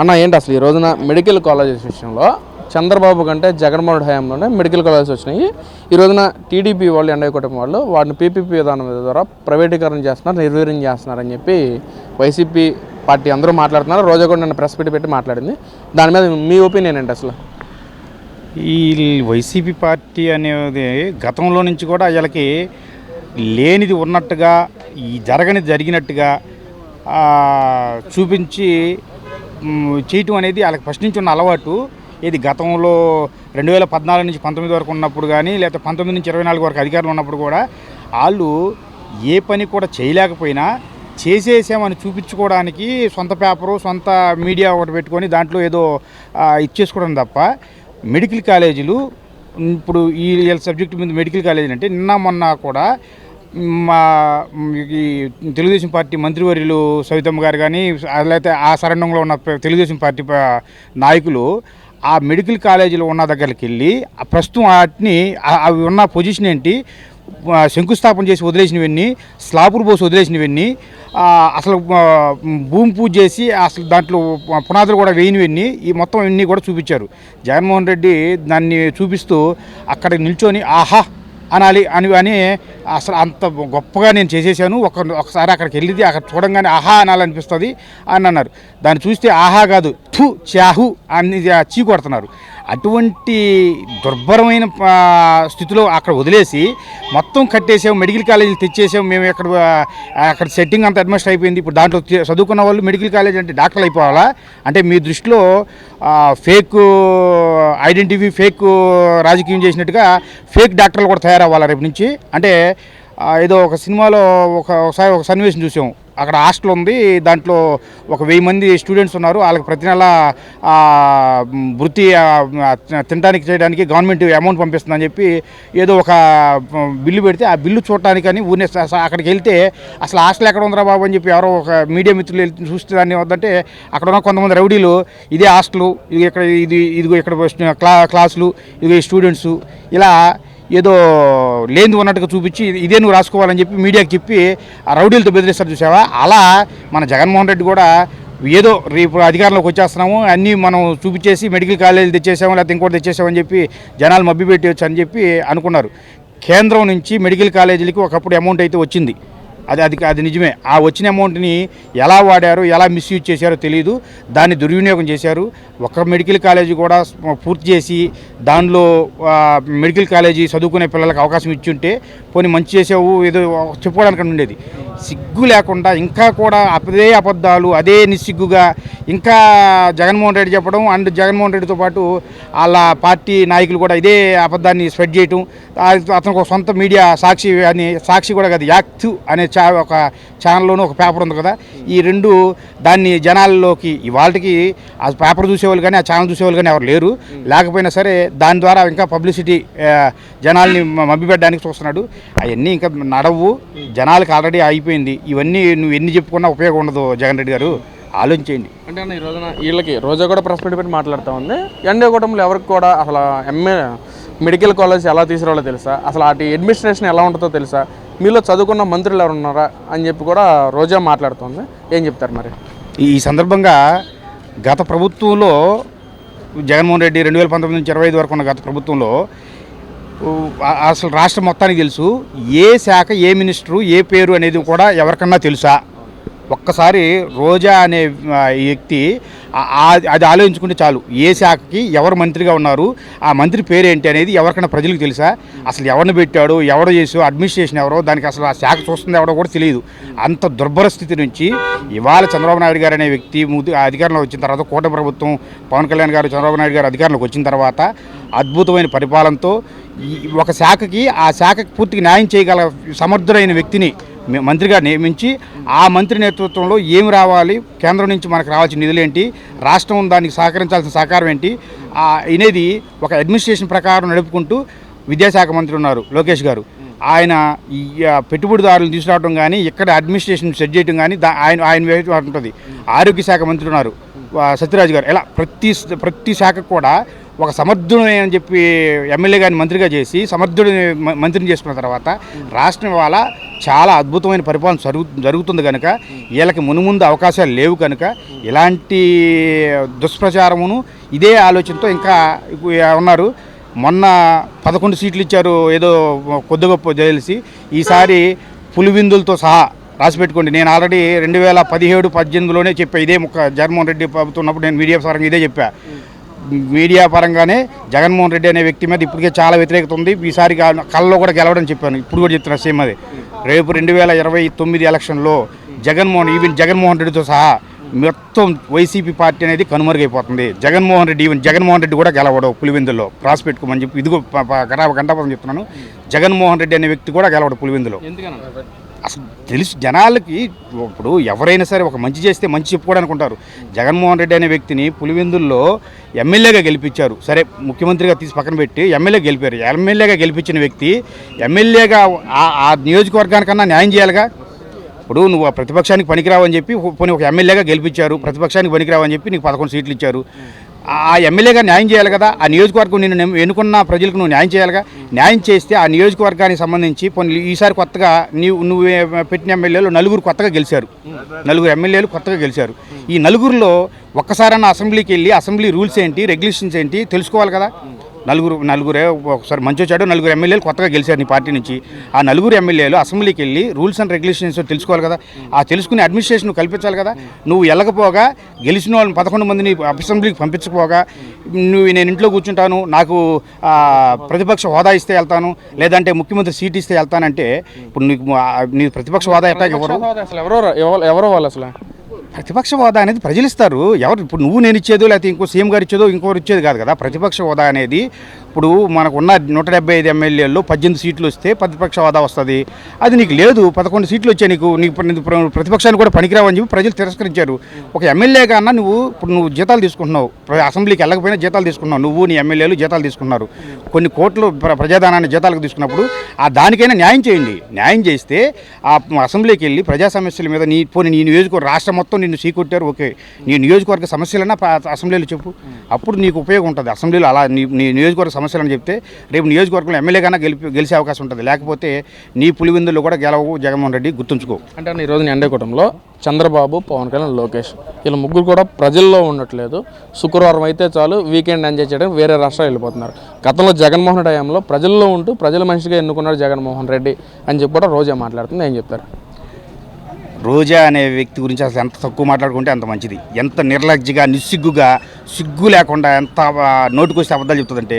అన్న ఏంటి అసలు ఈ రోజున మెడికల్ కాలేజెస్ విషయంలో చంద్రబాబు కంటే జగన్మోహన్ హయాంలోనే మెడికల్ కాలేజెస్ వచ్చినాయి. ఈ రోజున టీడీపీ వాళ్ళు ఎండ కుటుంబం వాళ్ళు వాటిని పీపీపీ విధానం ద్వారా ప్రైవేటీకరణ చేస్తున్నారు నిర్వీర్యం చేస్తున్నారని చెప్పి వైసీపీ పార్టీ అందరూ మాట్లాడుతున్నారు. రోజా కూడా నన్ను ప్రెస్ పెట్టి పెట్టి మాట్లాడింది. దాని మీద మీ ఒపీనియన్ ఏంటి అసలు? ఈ వైసీపీ పార్టీ అనేది గతంలో నుంచి కూడా వీళ్ళకి లేనిది ఉన్నట్టుగా ఈ జరగని జరిగినట్టుగా చూపించి చేయటం అనేది వాళ్ళకి ఫస్ట్ నుంచి ఉన్న అలవాటు. ఇది గతంలో రెండు వేల పద్నాలుగు నుంచి పంతొమ్మిది వరకు ఉన్నప్పుడు కానీ లేకపోతే పంతొమ్మిది నుంచి ఇరవై నాలుగు వరకు అధికారులు ఉన్నప్పుడు కూడా వాళ్ళు ఏ పని కూడా చేయలేకపోయినా చేసేసామని చూపించుకోవడానికి సొంత పేపరు సొంత మీడియా ఒకటి పెట్టుకొని దాంట్లో ఏదో ఇచ్చేసుకోవడం తప్ప మెడికల్ కాలేజీలు ఇప్పుడు ఈ సబ్జెక్టు మీద మెడికల్ కాలేజీలు అంటే నిన్న మొన్న కూడా మా ఈ తెలుగుదేశం పార్టీ మంత్రివర్యులు సవితమ్మ గారు కానీ లేకపోతే ఆ సరణంలో ఉన్న తెలుగుదేశం పార్టీ నాయకులు ఆ మెడికల్ కాలేజీలో ఉన్న దగ్గరికి వెళ్ళి ప్రస్తుతం వాటిని అవి ఉన్న పొజిషన్ ఏంటి శంకుస్థాపన చేసి వదిలేసినవన్నీ స్లాపులు పోసి వదిలేసినవన్నీ అసలు భూమి పూజ చేసి అసలు దాంట్లో పునాదులు కూడా వేయనివన్నీ ఈ మొత్తం ఇవన్నీ కూడా చూపించారు. జగన్మోహన్ రెడ్డి దాన్ని చూపిస్తూ అక్కడ నిల్చొని ఆహా అనాలి అని అని అసలు అంత గొప్పగా నేను చేసేసాను. ఒక ఒకసారి అక్కడికి వెళ్ళింది అక్కడ చూడంగానే ఆహా అనాలనిపిస్తుంది అని అన్నారు. దాన్ని చూస్తే ఆహా కాదు థు చాహు అని చీ కొడుతున్నారు. అటువంటి దుర్భరమైన స్థితిలో అక్కడ వదిలేసి మొత్తం కట్టేసాం మెడికల్ కాలేజీలు తెచ్చేసాం మేము ఇక్కడ అక్కడ సెట్టింగ్ అంత అడ్మిస్ట్ అయిపోయింది. ఇప్పుడు దాంట్లో చదువుకున్న వాళ్ళు మెడికల్ కాలేజ్ అంటే డాక్టర్లు అయిపోవాలా? అంటే మీ దృష్టిలో ఫేక్ ఐడెంటిటీ ఫేక్ రాజకీయం చేసినట్టుగా ఫేక్ డాక్టర్లు కూడా తయారు తయారవ్వాలి రేపు నుంచి అంటే ఏదో ఒక సినిమాలో ఒక ఒకసారి ఒక సన్నివేశం చూసాం. అక్కడ హాస్టల్ ఉంది దాంట్లో ఒక వెయ్యి మంది స్టూడెంట్స్ ఉన్నారు. వాళ్ళకి ప్రతి నెల వృత్తి తినడానికి చేయడానికి గవర్నమెంట్ అమౌంట్ పంపిస్తుందని చెప్పి ఏదో ఒక బిల్లు పెడితే ఆ బిల్లు చూడటానికి అని ఊరినే స- అక్కడికి వెళ్తే అసలు హాస్టల్ ఎక్కడ ఉందిరా బాబు అని చెప్పి ఎవరో ఒక మీడియా మిత్రులు వెళ్ళి చూస్తే దాన్ని వద్దంటే అక్కడ ఉన్న కొంతమంది రౌడీలు ఇదే హాస్టల్ ఇది ఇక్కడ ఇది ఇదిగో ఇక్కడ క్లా క్లాసులు ఇదిగో స్టూడెంట్స్ ఇలా ఏదో లేనిది ఉన్నట్టుగా చూపించి ఇదే నువ్వు రాసుకోవాలని చెప్పి మీడియాకి చెప్పి ఆ రౌడీలతో బెదిరిస్తారు చూసావా? అలా మన జగన్మోహన్ రెడ్డి కూడా ఏదో రేపు అధికారంలోకి వచ్చేస్తున్నాము అన్నీ మనం చూపించేసి మెడికల్ కాలేజీలు తెచ్చేసాము లేకపోతే ఇంకోటి తెచ్చేసామని చెప్పి జనాలు మబ్బి పెట్టవచ్చు అని చెప్పి అనుకున్నారు. కేంద్రం నుంచి మెడికల్ కాలేజీలకి ఒకప్పుడు అమౌంట్ అయితే వచ్చింది. అది అది అది నిజమే. ఆ వచ్చిన అమౌంట్ని ఎలా వాడారు ఎలా మిస్యూజ్ చేశారో తెలియదు దాన్ని దుర్వినియోగం చేశారు. ఒక మెడికల్ కాలేజీ కూడా పూర్తి చేసి దానిలో మెడికల్ కాలేజీ చదువుకునే పిల్లలకు అవకాశం ఇచ్చుంటే పోనీ మంచి చేసావు ఏదో చెప్పుకోవడానికి ఉండేది. సిగ్గు లేకుండా ఇంకా కూడా అదే అబద్ధాలు అదే నిస్సిగ్గుగా ఇంకా జగన్మోహన్ రెడ్డి చెప్పడం అండ్ జగన్మోహన్ రెడ్డితో పాటు వాళ్ళ పార్టీ నాయకులు కూడా ఇదే అబద్ధాన్ని స్ప్రెడ్ చేయటం అతను అతనికి ఒక సొంత మీడియా సాక్షి అని సాక్షి కూడా కాదు యాక్టివ్ అనే చా ఒక ఛానల్లోనూ ఒక పేపర్ ఉంది కదా ఈ రెండు దాన్ని జనాల్లోకి ఇవాళకి ఆ పేపర్ చూసేవాళ్ళు కానీ ఆ ఛానల్ చూసేవాళ్ళు కానీ ఎవరు లేరు. లేకపోయినా సరే దాని ద్వారా ఇంకా పబ్లిసిటీ జనాల్ని మ- మభ్యపెట్టడానికి చూస్తున్నాడు. అవన్నీ ఇంకా నడవు. జనాలకు ఆల్రెడీ అయిపోయి అయిపోయింది ఇవన్నీ నువ్వు ఎన్ని చెప్పుకున్నా ఉపయోగం ఉండదు జగన్ రెడ్డి గారు. ఆలోచించేయండి. అంటే అన్న ఈ రోజున వీళ్ళకి రోజా కూడా ప్రెస్ పెట్టి పెట్టి మాట్లాడుతూ ఉంది. ఎన్డీ కూటమిలో ఎవరికి కూడా అసలు ఎంఏ మెడికల్ కాలేజ్ ఎలా తీసుకురావాలో తెలుసా? అసలు వాటి అడ్మినిస్ట్రేషన్ ఎలా ఉంటుందో తెలుసా? మీలో చదువుకున్న మంత్రులు ఎవరు ఉన్నారా? అని చెప్పి కూడా రోజా మాట్లాడుతుంది ఏం చెప్తారు మరి? ఈ సందర్భంగా గత ప్రభుత్వంలో జగన్మోహన్ రెడ్డి రెండు వేల పంతొమ్మిది నుంచి ఇరవై ఐదు వరకు ఉన్న గత ప్రభుత్వంలో అసలు రాష్ట్రం మొత్తానికి తెలుసు. ఏ శాఖ ఏ మినిస్టరు ఏ పేరు అనేది కూడా ఎవరికన్నా తెలుసా? ఒక్కసారి రోజా అనే వ్యక్తి అది ఆలోచించుకుంటే చాలు. ఏ శాఖకి ఎవరు మంత్రిగా ఉన్నారు ఆ మంత్రి పేరు ఏంటి అనేది ఎవరికైనా ప్రజలకు తెలుసా? అసలు ఎవరిని పెట్టాడు ఎవరు చేసో అడ్మినిస్ట్రేషన్ ఎవరో దానికి అసలు ఆ శాఖ చూస్తుంది ఎవడో కూడా తెలియదు. అంత దుర్భర స్థితి నుంచి ఇవాళ చంద్రబాబు నాయుడు గారు అనే వ్యక్తి అధికారంలో వచ్చిన తర్వాత కూటమి ప్రభుత్వం పవన్ కళ్యాణ్ గారు చంద్రబాబు నాయుడు గారు అధికారంలోకి వచ్చిన తర్వాత అద్భుతమైన పరిపాలనతో ఒక శాఖకి ఆ శాఖకి పూర్తిగా న్యాయం చేయగల సమర్థుడైన వ్యక్తిని మంత్రిగా నియమించి ఆ మంత్రి నేతృత్వంలో ఏమి రావాలి కేంద్రం నుంచి మనకు రావాల్సిన నిధులు ఏంటి రాష్ట్రం దానికి సహకరించాల్సిన సహకారం ఏంటి అనేది ఒక అడ్మినిస్ట్రేషన్ ప్రకారం నడుపుకుంటూ విద్యాశాఖ మంత్రి ఉన్నారు లోకేష్ గారు. ఆయన ఈ తీసుకురావడం కానీ ఇక్కడ అడ్మినిస్ట్రేషన్ సెట్ చేయడం కానీ దా- ఆయన ఆయన ఉంటుంది. ఆరోగ్య శాఖ మంత్రి ఉన్నారు సత్యరాజు గారు. ఇలా ప్రతి ప్రతి శాఖకు కూడా ఒక సమర్థుడు అని చెప్పి ఎమ్మెల్యే గారిని మంత్రిగా చేసి సమర్థుడిని మంత్రిని చేసుకున్న తర్వాత రాష్ట్రం వాళ్ళ చాలా అద్భుతమైన పరిపాలన జరుగు జరుగుతుంది కనుక వీళ్ళకి మునుముందు అవకాశాలు లేవు కనుక ఇలాంటి దుష్ప్రచారమును ఇదే ఆలోచనతో ఇంకా ఉన్నారు. మొన్న పదకొండు సీట్లు ఇచ్చారు ఏదో కొద్ది గొప్ప తెలిసి ఈసారి పులివిందులతో సహా రాసి పెట్టుకోండి. నేను ఆల్రెడీ రెండు వేల పదిహేడు పద్దెనిమిదిలోనే చెప్పా. ఇదే ముక్క జగన్మోహన్ రెడ్డి ప్రభుత్వం ఉన్నప్పుడు నేను మీడియా సారంగా ఇదే చెప్పా. మీడియా పరంగానే జగన్మోహన్ రెడ్డి అనే వ్యక్తి మీద ఇప్పటికే చాలా వ్యతిరేకత ఉంది. ఈసారి కళ్ళలో కూడా గెలవడం చెప్పాను. ఇప్పుడు కూడా చెప్తున్నా సేమ్ అది. రేపు రెండు వేల ఇరవై తొమ్మిది ఎలక్షన్లో జగన్మోహన్ ఈవెన్ జగన్మోహన్ రెడ్డితో సహా మొత్తం వైసీపీ పార్టీ అనేది కనుమరుగైపోతుంది. జగన్మోహన్ రెడ్డి ఈవెన్ జగన్మోహన్ రెడ్డి కూడా గెలవడు పులివెందుల్లో. రాసి పెట్టుకోమని చెప్పి ఇదిగో గంటాపదం చెప్తున్నాను. జగన్మోహన్ రెడ్డి అనే వ్యక్తి కూడా గెలవడు పులివెందులో. అసలు తెలుసు జనాలకి ఇప్పుడు ఎవరైనా సరే ఒక మంచి చేస్తే మంచి చెప్పుకోవడానికి ఉంటారు జగన్మోహన్ రెడ్డి అనే వ్యక్తిని పులివెందుల్లో ఎమ్మెల్యేగా గెలిపించారు. సరే ముఖ్యమంత్రిగా తీసి పక్కన పెట్టి ఎమ్మెల్యే గెలిపారు. ఎమ్మెల్యేగా గెలిపించిన వ్యక్తి ఎమ్మెల్యేగా ఆ- ఆ నియోజకవర్గానికన్నా న్యాయం చేయాలిగా? ఇప్పుడు నువ్వు ఆ ప్రతిపక్షానికి పనికిరావని చెప్పి పోనీ ఒక ఎమ్మెల్యేగా గెలిపించారు ప్రతిపక్షానికి పనికిరావని చెప్పి నీకు పదకొండు సీట్లు ఇచ్చారు. ఆ ఎమ్మెల్యేగా న్యాయం చేయాలి కదా ఆ నియోజకవర్గం నిన్ను ఎన్నుకున్న ప్రజలకు నువ్వు న్యాయం చేయాలిగా. న్యాయం చేస్తే ఆ నియోజకవర్గానికి సంబంధించి పోనీ ఈసారి కొత్తగా నీవు నువ్వు పెట్టిన ఎమ్మెల్యేలు నలుగురు కొత్తగా గెలిచారు. నలుగురు ఎమ్మెల్యేలు కొత్తగా గెలిచారు. ఈ నలుగురిలో ఒక్కసారన్నా అసెంబ్లీకి వెళ్ళి అసెంబ్లీ రూల్స్ ఏంటి రెగ్యులేషన్స్ ఏంటి తెలుసుకోవాలి కదా? నలుగురు నలుగురే ఒకసారి మంచి వచ్చాడు నలుగురు ఎమ్మెల్యేలు కొత్తగా గెలిచారు నీ పార్టీ నుంచి. ఆ నలుగురు ఎమ్మెల్యేలు అసెంబ్లీకి వెళ్ళి రూల్స్ అండ్ రెగ్యులేషన్స్ తెలుసుకోవాలి కదా. ఆ తెలుసుకునే అడ్మినిస్ట్రేషన్ కల్పించాలి కదా. నువ్వు వెళ్ళకపోగా గెలిచిన వాళ్ళని పదకొండు మందిని అసెంబ్లీకి పంపించకపోగా నువ్వు నేను ఇంట్లో కూర్చుంటాను నాకు ప్రతిపక్ష హోదా ఇస్తే వెళ్తాను లేదంటే ముఖ్యమంత్రి సీట్ ఇస్తే వెళ్తానంటే ఇప్పుడు నీకు నీ ప్రతిపక్ష హోదా ఎట్టా ఎవరు అసలు ఎవరో- ఎవరో వాళ్ళు అసలు? ప్రతిపక్ష హోదా అనేది ప్రజలు ఇస్తారు. ఎవరు ఇప్పుడు నువ్వు నేను ఇచ్చేదో లేకపోతే ఇంకో సీఎం గారు ఇచ్చేదో ఇంకోరు ఇచ్చేది కాదు కదా. ప్రతిపక్ష హోదా అనేది ఇప్పుడు మనకున్న నూట డెబ్బై ఐదు ఎమ్మెల్యేల్లో పద్దెనిమిది సీట్లు వస్తే ప్రతిపక్ష హోదా వస్తుంది. అది నీకు లేదు. పదకొండు సీట్లు వచ్చాయి నీకు. నీకు ప్రతిపక్షాన్ని నీకు ప్ర- కూడా పనికిరావని చెప్పి ప్రజలు తిరస్కరించారు. ఒక ఎమ్మెల్యే కన్నా నువ్వు ఇప్పుడు నువ్వు జీతాలు తీసుకుంటున్నావు. అసెంబ్లీకి వెళ్ళకపోయినా జీతాలు తీసుకున్నావు. నువ్వు నీ ఎమ్మెల్యేలు జీతాలు తీసుకున్నారు. కొన్ని కోట్లు ప్ర- జీతాలకు తీసుకున్నప్పుడు ఆ దానికైనా న్యాయం చేయండి. న్యాయం చేస్తే ఆ అసెంబ్లీకి వెళ్ళి ప్రజా సమస్యల మీద నీ పోనీ నీ నియోజకవర్గ రాష్ట్రం మొత్తం నిన్ను సీకొట్టారు. ఓకే. నీ నియోజకవర్గ సమస్యలన్నా అసెంబ్లీలో చెప్పు. అప్పుడు నీకు ఉపయోగం ఉంటుంది. అసెంబ్లీలో అలా నీ నియోజకవర్గ సమస్యలను చెప్తే రేపు నియోజకవర్గంలో ఎమ్మెల్యే కన్నా గెలిపి గెలిచే అవకాశం ఉంటుంది. లేకపోతే నీ పులివిందులు కూడా గెలవు జగన్మోహన్ రెడ్డి గుర్తుంచుకో. అంటే ఈ రోజు ఎండే కూటమిలో చంద్రబాబు పవన్ కళ్యాణ్ లోకేష్. వీళ్ళ ముగ్గురు కూడా ప్రజల్లో ఉండట్లేదు. శుక్రవారం అయితే చాలు వీకెండ్ ఎంజాయ్ చేయడానికి వేరే రాష్ట్రాలు వెళ్ళిపోతున్నారు. గతంలో జగన్మోహన్ రెడ్డి హయాంలో ప్రజల్లో ఉంటూ ప్రజల మనిషిగా ఎన్నుకున్నాడు జగన్మోహన్ రెడ్డి అని చెప్పి కూడా రోజే మాట్లాడుతుంది. ఏం చెప్తారు? రోజా అనే వ్యక్తి గురించి అసలు ఎంత తక్కువ మాట్లాడుకుంటే అంత మంచిది. ఎంత నిర్లజ్జగా నిస్సిగ్గుగా సిగ్గు లేకుండా ఎంత నోటుకొస్తే అబద్ధాలు చెప్తుందంటే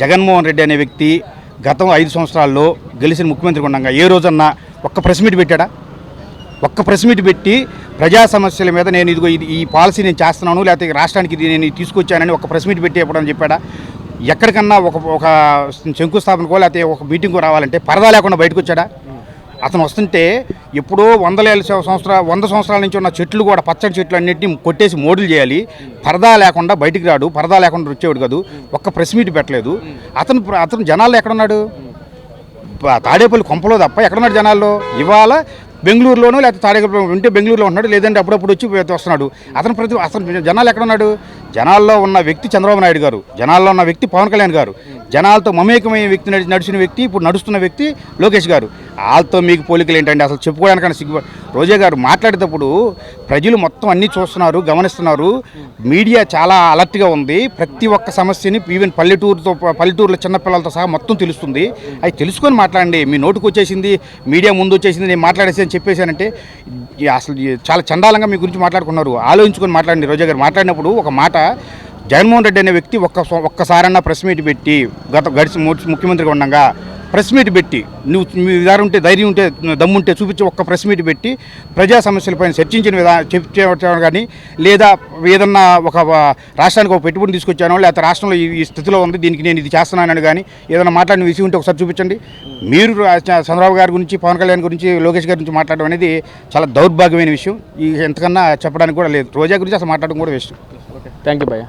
జగన్మోహన్ రెడ్డి అనే వ్యక్తి గతం ఐదు సంవత్సరాల్లో గెలిచిన ముఖ్యమంత్రి ఉండగా ఏ రోజన్నా ఒక్క ప్రెస్ మీట్ పెట్టాడా? ఒక్క ప్రెస్ మీట్ పెట్టి ప్రజా సమస్యల మీద నేను ఇదిగో ఇది ఈ పాలసీ నేను చేస్తున్నాను లేకపోతే రాష్ట్రానికి ఇది నేను తీసుకొచ్చానని ఒక ప్రెస్ మీట్ పెట్టి చెప్పడం చెప్పాడా? ఎక్కడికన్నా ఒక ఒక శంకుస్థాపనకో లేకపోతే ఒక మీటింగ్కో రావాలంటే పరదా లేకుండా బయటకు వచ్చాడా అతను వస్తుంటే ఎప్పుడో వందల ఏళ్ళ సంవత్సరాల వంద సంవత్సరాల నుంచి ఉన్న చెట్లు కూడా పచ్చడి చెట్లు అన్నింటినీ కొట్టేసి మోడలు చేయాలి. పరదా లేకుండా బయటికి రాడు. పరదా లేకుండా వచ్చేవాడు కాదు. ఒక్క ప్రెస్ మీట్ పెట్టలేదు. అతను అతను జనాల్లో ఎక్కడున్నాడు తాడేపల్లి కొంపలో తప్ప ఎక్కడున్నాడు జనాల్లో? ఇవాళ బెంగళూరులోనో లేకపోతే తాడేపల్లి ఉంటే బెంగళూరులో ఉన్నాడు లేదంటే అప్పుడప్పుడు వచ్చి వస్తున్నాడు. అతను ప్రతి అతను జనాలు ఎక్కడున్నాడు? జనాల్లో ఉన్న వ్యక్తి చంద్రబాబు నాయుడు గారు జనాల్లో ఉన్న వ్యక్తి పవన్ కళ్యాణ్ గారు జనాలతో మమేకమైన వ్యక్తి నడిచిన వ్యక్తి ఇప్పుడు నడుస్తున్న వ్యక్తి లోకేష్ గారు. వాళ్ళతో మీకు పోలికలు ఏంటంటే అసలు చెప్పుకోవడానికన్నా సిగ్గు రోజా గారు మాట్లాడేటప్పుడు ప్రజలు మొత్తం అన్నీ చూస్తున్నారు గమనిస్తున్నారు. మీడియా చాలా అలర్ట్గా ఉంది. ప్రతి ఒక్క సమస్యని ఈవెన్ పల్లెటూరుతో పల్లెటూరులో చిన్నపిల్లలతో సహా మొత్తం తెలుస్తుంది. అది తెలుసుకొని మాట్లాడండి. మీ నోటుకు వచ్చేసింది మీడియా ముందు వచ్చేసింది నేను మాట్లాడేసి అని చెప్పేశానంటే అసలు చాలా చండాలంగా మీ గురించి మాట్లాడుకున్నారు. ఆలోచించుకొని మాట్లాడండి. రోజా గారు మాట్లాడినప్పుడు ఒక మాట జగన్మోహన్ రెడ్డి అనే వ్యక్తి ఒక్క ఒక్కసారన్నా ప్రెస్ మీట్ పెట్టి గత గడిచి ముఖ్యమంత్రిగా ఉండగా ప్రెస్ మీట్ పెట్టి నువ్వు మీ విధానం ఉంటే ధైర్యం ఉంటే దమ్ముంటే చూపించి ఒక్క ప్రెస్ మీట్ పెట్టి ప్రజా సమస్యలపైన చర్చించిన విధానం చెప్పడం కానీ లేదా ఏదన్నా ఒక రాష్ట్రానికి ఒక పెట్టుబడి తీసుకొచ్చానో లేకపోతే రాష్ట్రంలో ఈ స్థితిలో ఉంది దీనికి నేను ఇది చేస్తున్నానని కానీ ఏదైనా మాట్లాడిన విషయం ఉంటే ఒకసారి చూపించండి. మీరు చంద్రబాబు గారి గురించి పవన్ కళ్యాణ్ గురించి లోకేష్ గారి గురించి మాట్లాడడం అనేది చాలా దౌర్భాగ్యమైన విషయం. ఈ ఎంతకన్నా చెప్పడానికి కూడా లేదు. రోజా గురించి అసలు మాట్లాడడం కూడా వేస్ట్. థ్యాంక్ యూ భయ్య